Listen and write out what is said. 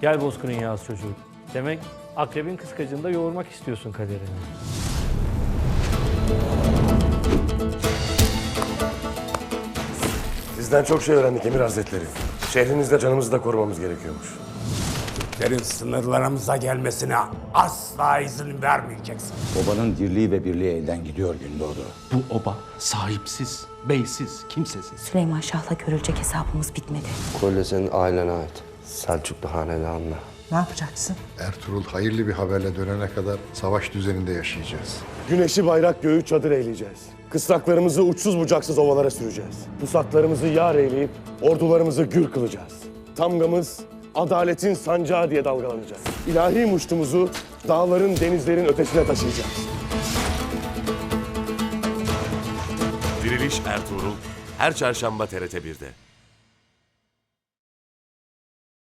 Gel Bozkır'ın yağız çocuğu. Demek akrebin kıskacında yoğurmak istiyorsun kaderini. Sizden çok şey öğrendik Emir Hazretleri. Şehrinizde canımızı da korumamız gerekiyormuş. Senin sınırlarımıza gelmesine asla izin vermeyeceksin. Obanın dirliği ve birliği elden gidiyor Gündoğdu. Bu oba sahipsiz, beysiz, kimsesiz. Süleyman Şah'la görülecek hesabımız bitmedi. Kolye senin ailene ait. Selçuklu hanedanına. Ne yapacaksın? Ertuğrul hayırlı bir haberle dönene kadar savaş düzeninde yaşayacağız. Güneşi bayrak göğü çadır eyleyeceğiz. Kısraklarımızı uçsuz bucaksız ovalara süreceğiz. Pusatlarımızı yar eyleyip ordularımızı gür kılacağız. Tamgamız adaletin sancağı diye dalgalanacak. İlahi muştumuzu dağların denizlerin ötesine taşıyacağız. Diriliş Ertuğrul her çarşamba TRT 1'de.